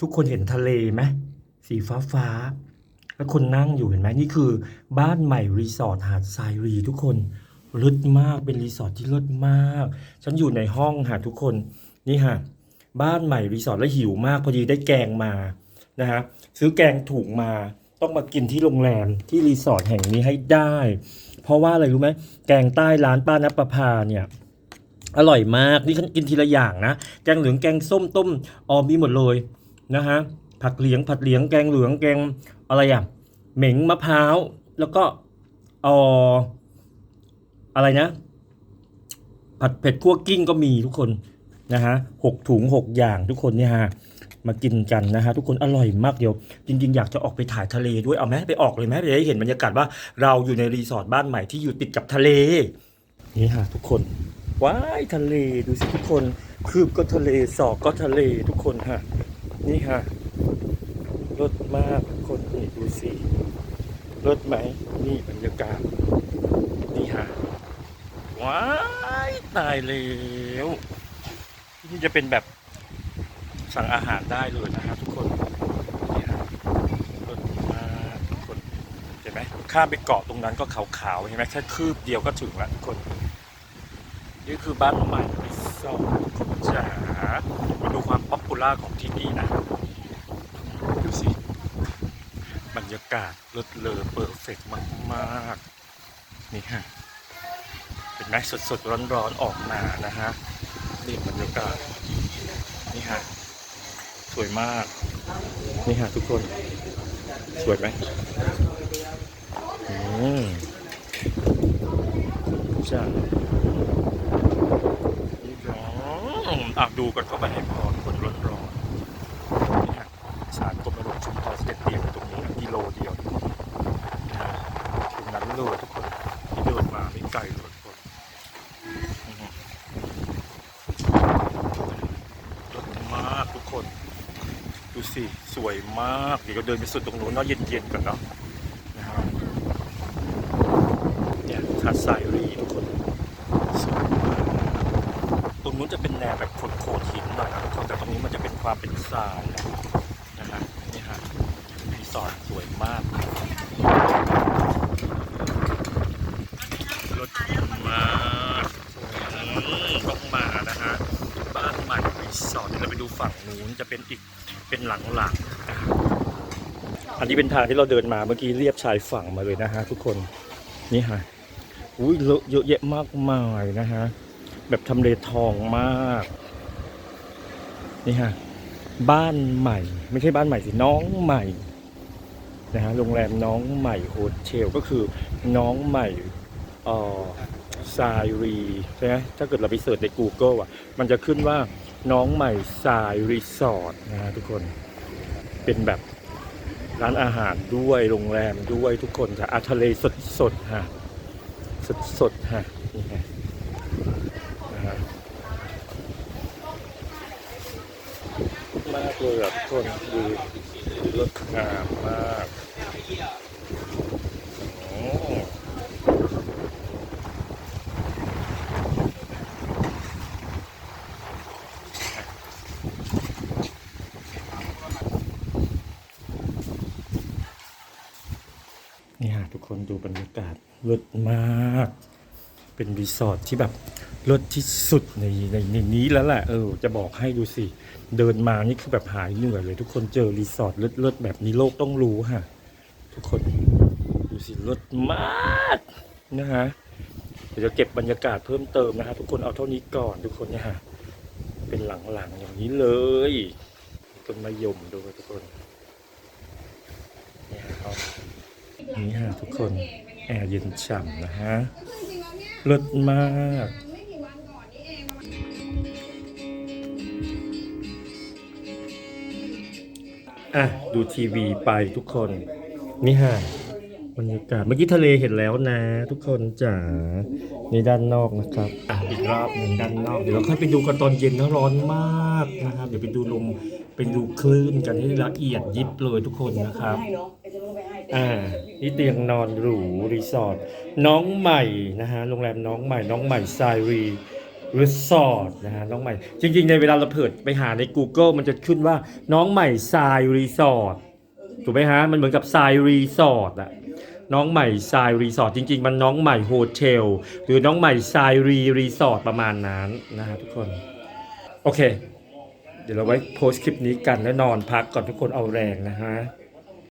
ทุกคนเห็นทะเลไหมสีฟ้าฟ้าๆแล้วคนนั่งอยู่เห็นไหมนี่คือ บ้านใหม่รีสอร์ทหาดทรายรีทุกคนเลิศมากเป็นรีสอร์ทที่เลิศมาก ฉันอยู่ในห้องหาทุกคนนี่ฮะบ้านใหม่รีสอร์ทแล้วหิวมากพอดีได้แกงมานะฮะซื้อแกงถูกมาต้องมากินที่โรงแรมที่รีสอร์ทแห่งนี้ให้ได้ เพราะว่าอะไรรู้ไหมแกงใต้ร้านป้านับประพาเนี่ยอร่อยมากนี่ฉันกินทีละอย่างนะ แกงเหลืองแกงส้มต้มออมมีหมดเลย นะฮะผักเหลียงผัดเหลียงแกงเหลืองแกงอะไรอะเหม็งมะพร้าวแล้วก็อออะไรนะ ผัดเผ็ดคั่วกิ้งก็มีทุกคนนะฮะหกถุงหกอย่างทุกคนเนี่ยฮะมากินกันนะฮะทุกคนอร่อยมากเดียว จริง ๆ อยากจะออกไปถ่ายทะเลด้วยเอาไหมไปออกเลยไหมไปได้เห็นบรรยากาศว่าเราอยู่ในรีสอร์ทบ้านใหม่ที่อยู่ติดกับทะเล นี่ฮะทุกคนว้ายทะเลดูสิทุกคน คืบก็ทะเลศอกก็ทะเลทุกคนฮะ นี่ฮะรสมากคนนี่ดูสิรสไหม นี่บรรยากาศ นี่ฮะว้ายตายแล้วนี่จะเป็นแบบสั่งอาหารได้เลยนะฮะทุกคนนี่ฮะรสมากทุกคนเห็นไหมข้ามไปเกาะตรงนั้นก็ขาวๆเห็นไหมแค่คืบเดียวก็ถึงแล้วทุกคนนี่คือบ้านใหม่รีสอร์ทจ๋ามาดูความป๊อป ล่าของที่นี่นะ ดูสิ บรรยากาศเลิศเลอเปอร์เฟกมากๆนี่ฮะ เป็นไหมสดสดร้อนๆ ออกมานะฮะ นี่บรรยากาศ นี่ฮะ สวยมาก นี่ฮะทุกคน สวยไหมอืมจ้าอืมอะดูกันเข้าไปให้พอคนร้อนร้อนๆนี่ฮะ สารกรมหลวงชุมพรเสเตเดียมตรงนี้กิโลเดียวนะฮะตรงนั้นเลยทุกคนที่เดินมาไม่ไกลเลยทุกคนรถมากทุกคน ดูสิ สวยมากเดี๋ยวเราเดินไปสุดตรงนู้นเนาะเย็นๆกันเนาะนะฮะเนี่ยคาดสายรีทุกคนสวยมากตรงนู้นจะเป็นแนวแบบโขดหินหน่อยนะทุกคนแต่ตรงนี้มันจะเป็นความเป็นทรายนะ สอร์ทสวยมาก รถมาต้องมานะฮะ บ้านใหม่รีสอร์ทเดี๋ยวเราไปดูฝั่งนู้นจะเป็นอีกเป็นหลังๆนะฮะอันนี้เป็นทางที่เราเดินมาเมื่อกี้เรียบชายฝั่งมาเลยนะฮะทุกคนนี่ฮะอุ้ยเลอะเยอะแยะมากมายนะฮะ แบบทำเลทองมาก นี่ฮะ บ้านใหม่ ไม่ใช่บ้านใหม่สิน้องใหม่ นะฮะโรงแรมน้องใหม่โฮเทลก็คือน้องใหม่เอ่อซายรีใช่ไหมถ้าเกิดเราไปเสิร์ชใน Google อะ มันจะขึ้นว่าน้องใหม่ซายรีสอร์ทนะฮะทุกคนเป็นแบบร้านอาหารด้วยโรงแรมด้วยทุกคนจะอาทะเลสดสดฮะสดสดฮะนี่ฮะมากเลยอะทุกคนดู รถงามมากโอ้นี่ฮะทุกคนดูบรรยากาศเลิศมาก เป็นรีสอร์ทที่แบบเลิศที่สุดในในในนี้แล้วแหละเออ จะบอกให้ดูสิ เดินมานี่คือแบบหายเหนื่อยเลย ทุกคนเจอรีสอร์ทเลิศแบบนี้โลกต้องรู้ฮะทุกคนดูสิเลิศมากนะฮะเดี๋ยวจะเก็บบรรยากาศเพิ่มเติมนะฮะทุกคนเอาเท่านี้ก่อนทุกคนเนี่ยฮะเป็นหลังๆอย่างนี้เลยต้นมะยมดูทุกคนเนี่ยเอานี่ฮะทุกคนแอร์เย็นฉ่ำนะฮะ เลิศมาก ไม่กี่วันก่อนนี่เองอะ ดูทีวีไปทุกคน นี่ฮะบรรยากาศเมื่อกี้ทะเลเห็นแล้วนะ ทุกคนจ๋านี่ด้านนอกนะครับอะอีกรอบหนึ่งด้านนอกเดี๋ยวเราค่อยไปดูกันตอนเย็นนะร้อนมากนะครับ เดี๋ยวไปดูลมไปดูคลื่นกันให้ละเอียดยิบเลยทุกคนนะครับ อ่านี่เตียงนอนหรูรีสอร์ทน้องใหม่นะฮะโรงแรมน้องใหม่น้องใหม่ไซรีรีสอร์ทนะฮะน้องใหม่ จริง ๆ ในเวลาเราเปิดไปหาใน Google มันจะขึ้นว่าน้องใหม่ทรายรีสอร์ทถูกไหมฮะ มันเหมือนกับทรายรีสอร์ทอะน้องใหม่ทรายรีสอร์ทจริง ๆ มันน้องใหม่โฮเทลหรือน้องใหม่ทรายรีรีสอร์ทประมาณนั้นนะฮะทุกคน โอเค เดี๋ยวเราไว้โพสต์คลิปนี้กันแล้วนอนพักก่อนทุกคนเอาแรงนะฮะ